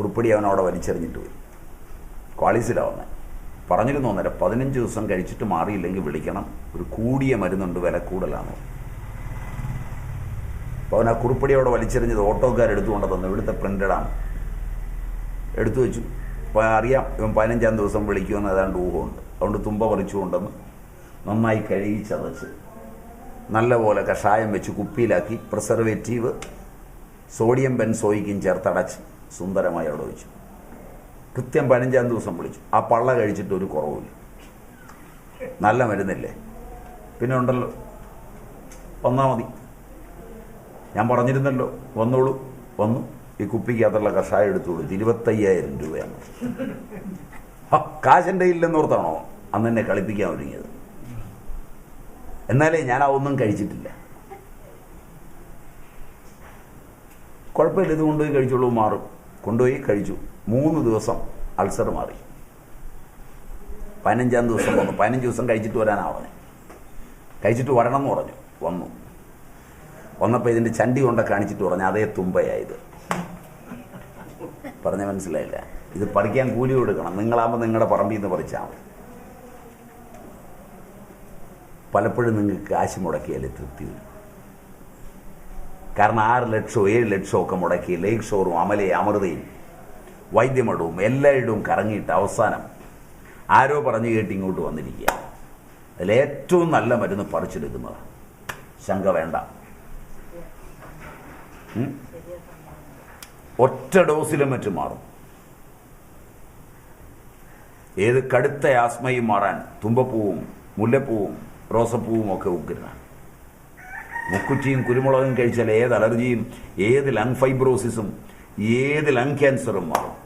കുറിപ്പടി അവനവിടെ വലിച്ചെറിഞ്ഞിട്ട് പോയി. ക്വാളിസിലാണ് വന്നത് പറഞ്ഞിരുന്നു അന്നേരം പതിനഞ്ച് ദിവസം കഴിച്ചിട്ട് മാറിയില്ലെങ്കിൽ വിളിക്കണം. ഒരു കൂടിയ മരുന്നുണ്ട് വില കൂടുതലാണ് അപ്പോൾ അവൻ ആ കുറിപ്പടി അവിടെ വലിച്ചെറിഞ്ഞത് ഓട്ടോക്കാരെടുത്തുകൊണ്ട് തന്നു. ഇവിടുത്തെ പ്രിന്റഡാണ് എടുത്തു വെച്ചു. അപ്പോൾ അറിയാം ഇവൻ പതിനഞ്ചാം ദിവസം വിളിക്കുമെന്ന് ഏതാണ്ട് ഊഹമുണ്ട്. അതുകൊണ്ട് തുമ്പ പറിച്ചുകൊണ്ടെന്ന് നന്നായി കഴുകി ചതച്ച് നല്ലപോലെ കഷായം വെച്ച് കുപ്പിയിലാക്കി പ്രിസർവേറ്റീവ് സോഡിയം ബെൻസോയിക്കും ചേർത്തടച്ച് സുന്ദരമായി അവിടെ വെച്ചു. കൃത്യം പതിനഞ്ചാം ദിവസം വിളിച്ചു. ആ പള്ള കഴിച്ചിട്ട് ഒരു കുറവുമില്ല. നല്ല മരുന്നില്ലേ? പിന്നെ ഉണ്ടല്ലോ. വന്നാൽ മതി. ഞാൻ പറഞ്ഞിരുന്നല്ലോ വന്നോളൂ. വന്നു. ഈ കുപ്പിക്കകത്തുള്ള കഷായം എടുത്തോളൂ ഇരുപത്തയ്യായിരം രൂപയാണ്. കാശിന്റെ ഇല്ലെന്നോർത്താണോ അന്ന് എന്നെ കളിപ്പിക്കാൻ ഒരുങ്ങിയത്? എന്നാലേ ഞാൻ ആ ഒന്നും കഴിച്ചിട്ടില്ല. കുഴപ്പമില്ല ഇത് കൊണ്ടുപോയി കഴിച്ചോളൂ മാറും. കൊണ്ടുപോയി കഴിച്ചു. മൂന്ന് ദിവസം അൾസർ മാറി. പതിനഞ്ചാം ദിവസം വന്നു. പതിനഞ്ച് ദിവസം കഴിച്ചിട്ട് വരാനാണ് കഴിച്ചിട്ട് വരണം എന്ന് പറഞ്ഞു. വന്നു. വന്നപ്പോൾ ഇതിന്റെ ചണ്ടി കൊണ്ട കാണിച്ചിട്ട് പറഞ്ഞു അതേ തുമ്പയായത് പറഞ്ഞ മനസ്സിലായില്ല. ഇത് പഠിക്കാൻ കൂലി കൊടുക്കണം. നിങ്ങളാകുമ്പോൾ നിങ്ങളുടെ പറമ്പിൽ നിന്ന് പറിച്ചാൽ മതി. പലപ്പോഴും നിങ്ങൾക്ക് കാശ് മുടക്കിയാലേ തൃപ്തി വരും. കാരണം ആറ് ലക്ഷവും ഏഴ് ലക്ഷവും ഒക്കെ മുടക്കി ലേക്ക് ഷോറും അമലയും അമൃതയും വൈദ്യമഠവും എല്ലായിടവും കറങ്ങിയിട്ട് അവസാനം ആരോ പറഞ്ഞു കേട്ട് ഇങ്ങോട്ട് വന്നിരിക്കുക. അതിലേറ്റവും നല്ല മരുന്ന് പറിച്ചെടുക്കുന്നതാണ്. ശങ്ക വേണ്ട? ഒറ്റ ഡോസിലും മറ്റും മാറും. ഏത് കടുത്ത ആസ്മയും മാറാൻ തുമ്പപ്പൂവും മുല്ലപ്പൂവും റോസപ്പൂവും ഒക്കെ ഉഗ്രനാണ്. മുക്കുറ്റിയും കുരുമുളകും കഴിച്ചാൽ ഏത് അലർജിയും ഏത് ലങ് ഫൈബ്രോസിസും ഏത് ലങ് ക്യാൻസറും മാറും.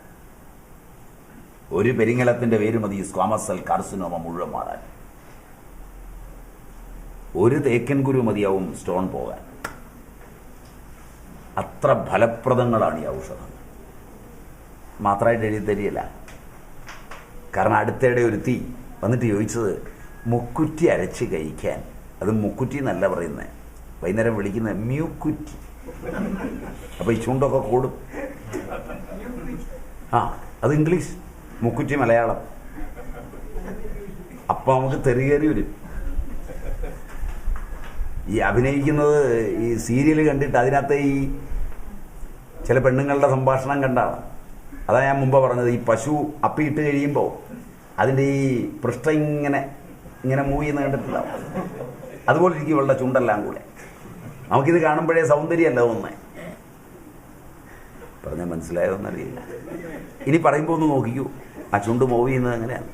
ഒരു പെരിങ്ങലത്തിന്റെ പേര് മതി സ്ക്വാമസ് കാർസിനോമ മുഴുവൻ മാറാൻ. ഒരു തേക്കൻ കുരു മതിയാവും സ്റ്റോൺ പോകാൻ. അത്ര ഫലപ്രദങ്ങളാണ് ഈ ഔഷധം. മാത്രമായിട്ട് എഴുതി തരികയില്ല. കാരണം അടുത്തിടെ ഒരു തീ വന്നിട്ട് ചോദിച്ചത് മുക്കുറ്റി അരച്ച് കഴിക്കാൻ. അത് മുക്കുറ്റി എന്നല്ല പറയുന്നത് വൈകുന്നേരം വിളിക്കുന്ന മ്യൂക്വിറ്റി അപ്പോൾ ഈ ചുണ്ടൊക്കെ കൂടും. ആ അത് ഇംഗ്ലീഷ്. മുക്കുറ്റി മലയാളം. അപ്പം നമുക്ക് തെറിയേറി വരും. ഈ അഭിനയിക്കുന്നത് ഈ സീരിയൽ കണ്ടിട്ട് അതിനകത്ത് ഈ ചില പെണ്ണുങ്ങളുടെ സംഭാഷണം കണ്ടാണ്. അതാ ഞാൻ മുമ്പ് പറഞ്ഞത് ഈ പശു അപ്പിയിട്ട് കഴിയുമ്പോൾ അതിന്റെ ഈ പൃഷ്ഠ ഇങ്ങനെ ഇങ്ങനെ മൂവ് ചെയ്യുന്ന കണ്ടിട്ടുണ്ടാവും അതുപോലെ ഇരിക്കും ഇവളുടെ ചുണ്ടെല്ലാം കൂടെ. നമുക്കിത് കാണുമ്പോഴേ സൗന്ദര്യമല്ല ഒന്ന് പറഞ്ഞാൽ മനസ്സിലായതെന്നറിയില്ല ഇനി പറയുമ്പോൾ ഒന്ന് നോക്കിക്കൂ. ആ ചുണ്ട് മൂവ് ചെയ്യുന്നത് അങ്ങനെയാണ്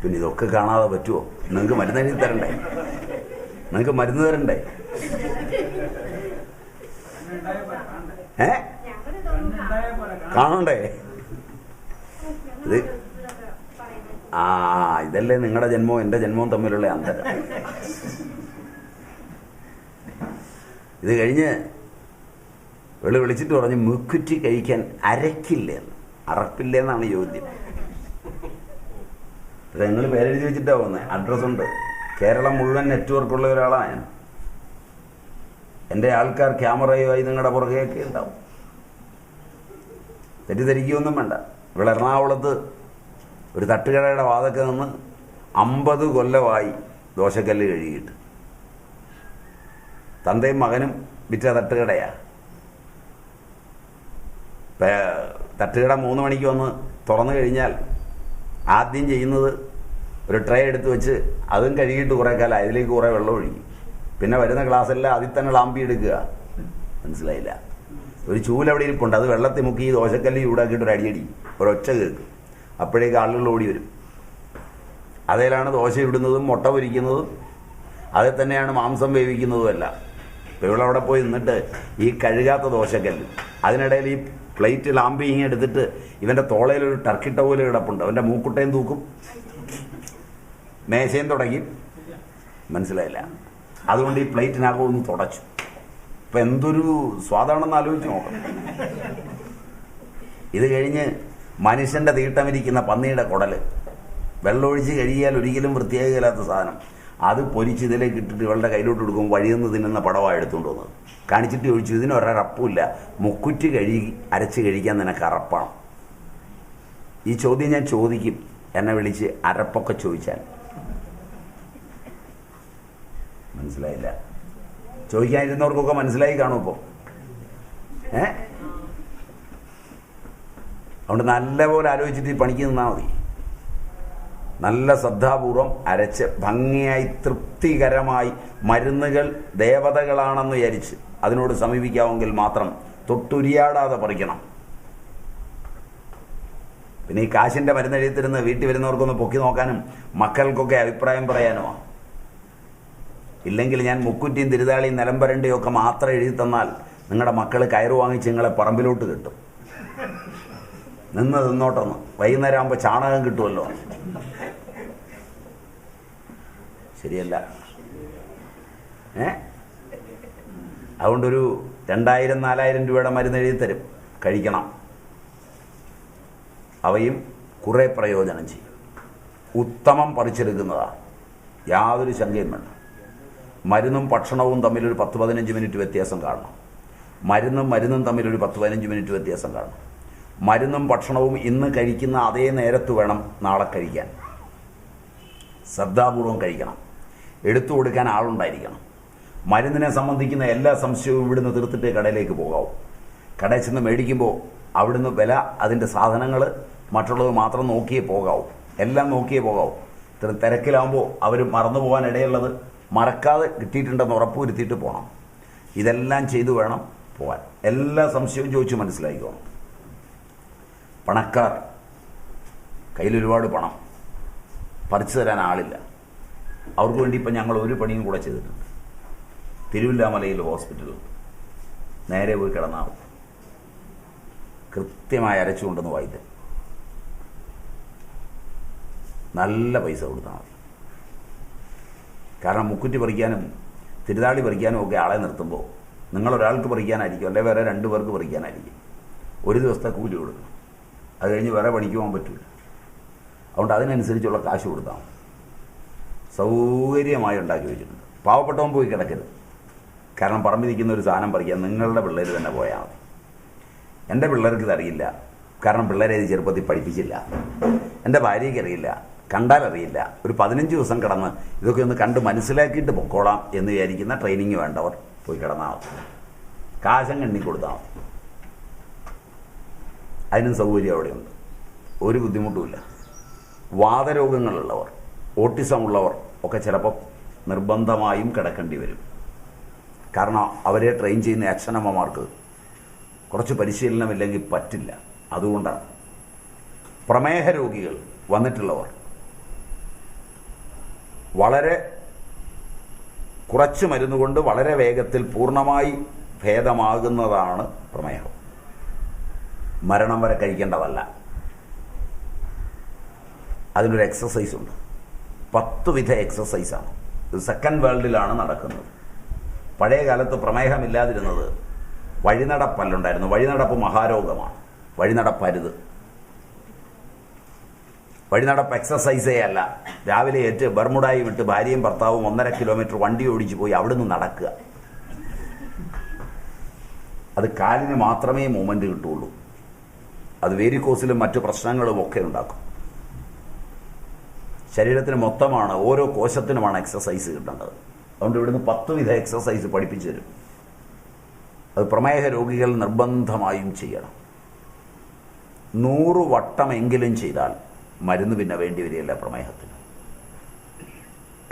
പിന്നെ ഇതൊക്കെ കാണാതെ പറ്റുമോ നിങ്ങൾക്ക് മരുന്ന് എഴുതി തരണ്ടേ? നിങ്ങൾക്ക് മരുന്ന് തരണ്ടേ? ഏ? കാണണ്ടേ? ഇത് ആ ഇതല്ലേ നിങ്ങളുടെ ജന്മവും എന്റെ ജന്മവും തമ്മിലുള്ള അന്തരം ഇത് കഴിഞ്ഞ് വെളി വിളിച്ചിട്ട് പറഞ്ഞ് മുക്കുറ്റി കഴിക്കാൻ അരക്കില്ലെന്ന് അറപ്പില്ലെന്നാണ് ചോദ്യം. പക്ഷെ നിങ്ങൾ പേരെഴുതി വെച്ചിട്ടാ പോകുന്നത് അഡ്രസ്സുണ്ട് കേരളം മുഴുവൻ നെറ്റ്വർക്ക് ഉള്ള ഒരാളാണ് ഞാൻ. എന്റെ ആൾക്കാർ ക്യാമറയുമായി നിങ്ങളുടെ പുറകെയൊക്കെ ഉണ്ടാവും. തെറ്റിദ്ധരിക്കുകയൊന്നും വേണ്ട. ഇവിടെ എറണാകുളത്ത് ഒരു തട്ടുകടയുടെ വാതൊക്കെ നിന്ന് അമ്പത് കൊല്ലമായി ദോശക്കല്ല് കഴുകിയിട്ട്. തന്തയും മകനും വിറ്റ തട്ടുകടയാണ് തട്ടുകട മൂന്ന് മണിക്ക് വന്ന് തുറന്നു കഴിഞ്ഞാൽ ആദ്യം ചെയ്യുന്നത് ഒരു ട്രേ എടുത്ത് വെച്ച് അതും കഴുകിയിട്ട് കുറേ കാലം അതിലേക്ക് കുറേ വെള്ളം ഒഴുകി പിന്നെ വരുന്ന ഗ്ലാസ്സെല്ലാം അതിൽ തന്നെ ലാമ്പി എടുക്കുക. മനസ്സിലായില്ല? ഒരു ചൂലവിടെ ഇരിപ്പുണ്ട്. അത് വെള്ളത്തിൽ മുക്കി ദോശക്കല്ല് ചൂടാക്കിയിട്ട് ഒരു അടിയടി. ഒരൊച്ച കേൾക്കും അപ്പോഴേക്ക് ആളുകൾ ഓടി വരും. അതിലാണ് ദോശ ഇടുന്നതും മുട്ട പൊരിക്കുന്നതും. അതിൽ തന്നെയാണ് മാംസം വേവിക്കുന്നതുമല്ല. ഇവളവിടെ പോയി നിന്നിട്ട് ഈ കഴുകാത്ത ദോശക്കല്ല് അതിനിടയിൽ ഈ പ്ലേറ്റ് ലാമ്പിങ് എടുത്തിട്ട് ഇവന്റെ തോളയിൽ ഒരു ടർക്കിട്ട പോലെ കിടപ്പുണ്ട്. അവന്റെ മൂക്കുട്ടയും തൂക്കും. മേശയും തുടങ്ങി മനസ്സിലായില്ല. അതുകൊണ്ട് ഈ പ്ലേറ്റിനകം ഒന്ന് തുടച്ചു. ഇപ്പം എന്തൊരു സ്വാദാണെന്ന് ആലോചിച്ച് നോക്കണം. ഇത് കഴിഞ്ഞ് മനുഷ്യന്റെ തീട്ടമിരിക്കുന്ന പന്നിയുടെ കുടൽ. വെള്ളമൊഴിച്ച് കഴിയാൽ ഒരിക്കലും വൃത്തിയാകില്ലാത്ത സാധനം. അത് പൊരിച്ച് ഇതിലേക്ക് ഇട്ടിട്ട് ഇവളുടെ കയ്യിലോട്ട് കൊടുക്കും വഴിയെന്ന് നിന്ന് തിന്നുന്ന പടമാണ് എടുത്തുകൊണ്ട് വന്നത്. കാണിച്ചിട്ട് ചോദിച്ചു ഇതിന് ഒരറപ്പില്ല മുക്കുറ്റി കഴുകി അരച്ച് കഴിക്കാൻ നിനക്ക് അറപ്പാണ്? ഈ ചോദ്യം ഞാൻ ചോദിക്കും. എന്നെ വിളിച്ച് അരപ്പൊക്കെ ചോദിച്ചാൽ. മനസ്സിലായില്ല. ചോദിക്കാനിരുന്നവർക്കൊക്കെ മനസ്സിലായി കാണും ഇപ്പോൾ ഏ? അതുകൊണ്ട് നല്ലപോലെ ആലോചിച്ചിട്ട് പണിക്ക് നിന്നാൽ മതി. നല്ല ശ്രദ്ധാപൂർവം അരച്ച് ഭംഗിയായി തൃപ്തികരമായി മരുന്നുകൾ ദേവതകളാണെന്ന് വിചാരിച്ച് അതിനോട് സമീപിക്കാമെങ്കിൽ മാത്രം തൊട്ടുരിയാടാതെ പറിക്കണം. പിന്നെ ഈ കാശിന്റെ മരുന്ന് എഴുതിത്തരുന്ന വീട്ടിൽ വരുന്നവർക്കൊന്ന് പൊക്കി നോക്കാനും മക്കൾക്കൊക്കെ അഭിപ്രായം പറയാനുമാണ് ഇല്ലെങ്കിൽ ഞാൻ മുക്കുറ്റിയും തിരുതാളിയും നിലമ്പരണ്ടിയും ഒക്കെ മാത്രം എഴുതി തന്നാൽ നിങ്ങളുടെ മക്കൾ കയറ് വാങ്ങിച്ച് നിങ്ങളെ പറമ്പിലോട്ട് കിട്ടും. നിന്ന് നിന്നോട്ടെന്ന്. വൈകുന്നേരം ആകുമ്പോൾ ചാണകം കിട്ടുമല്ലോ ശരിയല്ല. ഏ? അതുകൊണ്ടൊരു രണ്ടായിരം നാലായിരം രൂപയുടെ മരുന്ന് എഴുതി തരും. കഴിക്കണം. അവയും കുറേ പ്രയോജനം ചെയ്യും. ഉത്തമം പറിച്ചെടുക്കുന്നതാണ് യാതൊരു ശങ്കയും വേണ്ട. മരുന്നും ഭക്ഷണവും തമ്മിലൊരു പത്ത് പതിനഞ്ച് മിനിറ്റ് വ്യത്യാസം കാണണം. മരുന്നും മരുന്നും തമ്മിലൊരു പത്ത് പതിനഞ്ച് മിനിറ്റ് വ്യത്യാസം കാണണം. മരുന്നും ഭക്ഷണവും ഇന്ന് കഴിക്കുന്ന അതേ നേരത്ത് വേണം നാളെ കഴിക്കാൻ. ശ്രദ്ധാപൂർവം കഴിക്കണം. എടുത്തു കൊടുക്കാൻ ആളുണ്ടായിരിക്കണം. മരുന്നിനെ സംബന്ധിക്കുന്ന എല്ലാ സംശയവും ഇവിടുന്ന് തീർത്തിട്ട് കടയിലേക്ക് പോകാവൂ. കടയിൽ ചെന്ന് മേടിക്കുമ്പോൾ അവിടുന്ന് വില അതിന്റെ സാധനങ്ങൾ മറ്റുള്ളത് മാത്രം നോക്കിയേ പോകാവൂ. എല്ലാം നോക്കിയേ പോകാവൂ. ഇത്ര തിരക്കിലാകുമ്പോൾ അവർ മറന്നു പോകാൻ ഇടയുള്ളത് മറക്കാതെ കിട്ടിയിട്ടുണ്ടെന്ന് ഉറപ്പുവരുത്തിയിട്ട് പോകണം. ഇതെല്ലാം ചെയ്തു വേണം പോകാൻ. എല്ലാ സംശയവും ചോദിച്ച് മനസ്സിലാക്കിക്കോണം. പണക്കാർ. കയ്യിൽ ഒരുപാട് പണം. പറിച്ചു തരാൻ ആളില്ല. അവർക്ക് വേണ്ടി ഇപ്പം ഞങ്ങൾ ഒരു പണിയും കൂടെ ചെയ്തിട്ടുണ്ട്. തിരുവില്ലാമലയിൽ ഹോസ്പിറ്റലിൽ നേരെ പോയി കിടന്നാൽ കൃത്യമായി അരച്ചുകൊണ്ടെന്ന് വൈദ്യൻ നല്ല പൈസ കൊടുത്താൽ മതി. കാരണം മുക്കുറ്റി പറിക്കാനും തിരുതാളി പറിക്കാനും ഒക്കെ ആളെ നിർത്തുമ്പോൾ നിങ്ങൾ ഒരാൾക്ക് പറിക്കാനായിരിക്കും അല്ലെങ്കിൽ വേറെ രണ്ട് പേർക്ക് പറിക്കാനായിരിക്കും. ഒരു ദിവസത്തെ കൂലി കൊടുക്കണം. അത് കഴിഞ്ഞ് വേറെ പണിക്ക് പോകാൻ പറ്റില്ല അതുകൊണ്ട് അതിനനുസരിച്ചുള്ള കാശ് കൊടുത്താൽ സൗകര്യമായി ഉണ്ടാക്കി വെച്ചിട്ടുണ്ട്. പാവപ്പെട്ടവൻ പോയി കിടക്കരുത്. കാരണം പറമ്പിരിക്കുന്ന ഒരു സാധനം പറിക്കാൻ നിങ്ങളുടെ പിള്ളേർ തന്നെ പോയാൽ മതി. എന്റെ പിള്ളേർക്ക് ഇതറിയില്ല. കാരണം പിള്ളേരെ ഇത് ചെറുപ്പത്തിൽ പഠിപ്പിച്ചില്ല. എന്റെ ഭാര്യയ്ക്ക് അറിയില്ല. കണ്ടാൽ അറിയില്ല. ഒരു പതിനഞ്ച് ദിവസം കിടന്ന് ഇതൊക്കെ ഒന്ന് കണ്ട് മനസ്സിലാക്കിയിട്ട് പൊക്കോളാം എന്ന് വിചാരിക്കുന്ന ട്രെയിനിങ് വേണ്ടവർ പോയി കിടന്നാൽ മതി. കാശം കണ്ണി കൊടുത്താൽ മതി. അതിനും സൗകര്യം അവിടെയുണ്ട്. ഒരു ബുദ്ധിമുട്ടുമില്ല. വാദരോഗങ്ങളുള്ളവർ ഓട്ടിസം ഉള്ളവർ ഒക്കെ ചിലപ്പോൾ നിർബന്ധമായും കിടക്കേണ്ടി വരും. കാരണം അവരെ ട്രെയിൻ ചെയ്യുന്ന അച്ഛനമ്മമാർക്ക് കുറച്ച് പരിശീലനമില്ലെങ്കിൽ പറ്റില്ല. അതുകൊണ്ടാണ്. പ്രമേഹ രോഗികൾ വന്നിട്ടുള്ളവർ വളരെ കുറച്ച് മരുന്ന് കൊണ്ട് വളരെ വേഗത്തിൽ പൂർണമായി ഭേദമാകുന്നതാണ് പ്രമേഹം. മരണം വരെ കഴിക്കേണ്ടതല്ല. അതിനൊരു എക്സസൈസ് ഉണ്ട്. പത്ത് വിധ എക്സസൈസാണ് ഇത് സെക്കൻഡ് വേൾഡിലാണ് നടക്കുന്നത്. പഴയ കാലത്ത് പ്രമേഹമില്ലാതിരുന്നത് വഴിനടപ്പല്ലുണ്ടായിരുന്നു. വഴിനടപ്പ് മഹാരോഗമാണ്. വഴിനടപ്പരുത്. വഴിനടപ്പ് എക്സസൈസേ അല്ല. രാവിലെ ഏറ്റ് ബർമുടായി വിട്ട് ഭാര്യയും ഭർത്താവും ഒന്നര കിലോമീറ്റർ വണ്ടി ഓടിച്ചു പോയി അവിടുന്ന് നടക്കുക. അത് കാലിന് മാത്രമേ മൂമെന്റ് കിട്ടുള്ളൂ. അത് വേരിക്കോസിലും മറ്റു പ്രശ്നങ്ങളും ഒക്കെ ഉണ്ടാക്കും. ശരീരത്തിന് മൊത്തമാണ് ഓരോ കോശത്തിനുമാണ് എക്സസൈസ് കിട്ടേണ്ടത്. അതുകൊണ്ട് ഇവിടുന്ന് പത്ത് വിധ എക്സസൈസ് പഠിപ്പിച്ചു തരും. അത് പ്രമേഹ രോഗികൾ നിർബന്ധമായും ചെയ്യണം. നൂറ് വട്ടമെങ്കിലും ചെയ്താൽ മരുന്ന് പിന്നെ വേണ്ടി വരികയില്ല പ്രമേഹത്തിന്.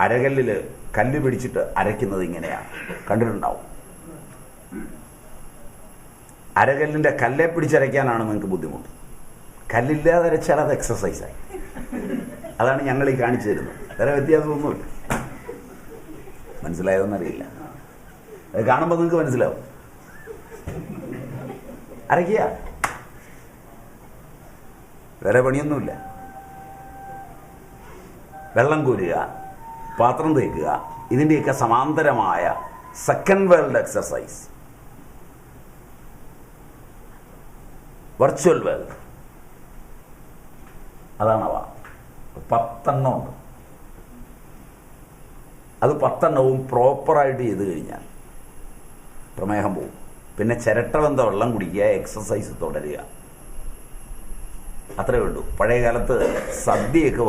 അരകല്ലിൽ കല്ല് പിടിച്ചിട്ട് അരയ്ക്കുന്നത് ഇങ്ങനെയാണ്. കണ്ടിട്ടുണ്ടാവും. അരകല്ലിന്റെ കല്ലെ പിടിച്ചരയ്ക്കാനാണ് നിങ്ങൾക്ക് ബുദ്ധിമുട്ട്. കല്ലില്ലാതെ അരച്ചാൽ അത് എക്സസൈസായി അതാണ് ഞങ്ങൾ ഈ കാണിച്ചു തരുന്നത്. വേറെ വ്യത്യാസമൊന്നുമില്ല. മനസ്സിലായതെന്നറിയില്ല. അത് കാണുമ്പോൾ നിങ്ങൾക്ക് മനസ്സിലാവും. അരയ്ക്കുക. വേറെ പണിയൊന്നുമില്ല. വെള്ളം കോരുക പാത്രം തേക്കുക. ഇതിന്റെയൊക്കെ സമാന്തരമായ second world exercise virtual world അതാണ് അവ. പത്തെണ്ണം ഉണ്ട്. അത് പത്തെണ്ണവും പ്രോപ്പറായിട്ട് ചെയ്ത് കഴിഞ്ഞാൽ പ്രമേഹം പോവും. പിന്നെ ചിരട്ടവന്ത വെള്ളം കുടിക്കുക എക്സസൈസ് തുടരുക. അത്രേ ഉള്ളൂ. പഴയ കാലത്ത് സദ്യയൊക്കെ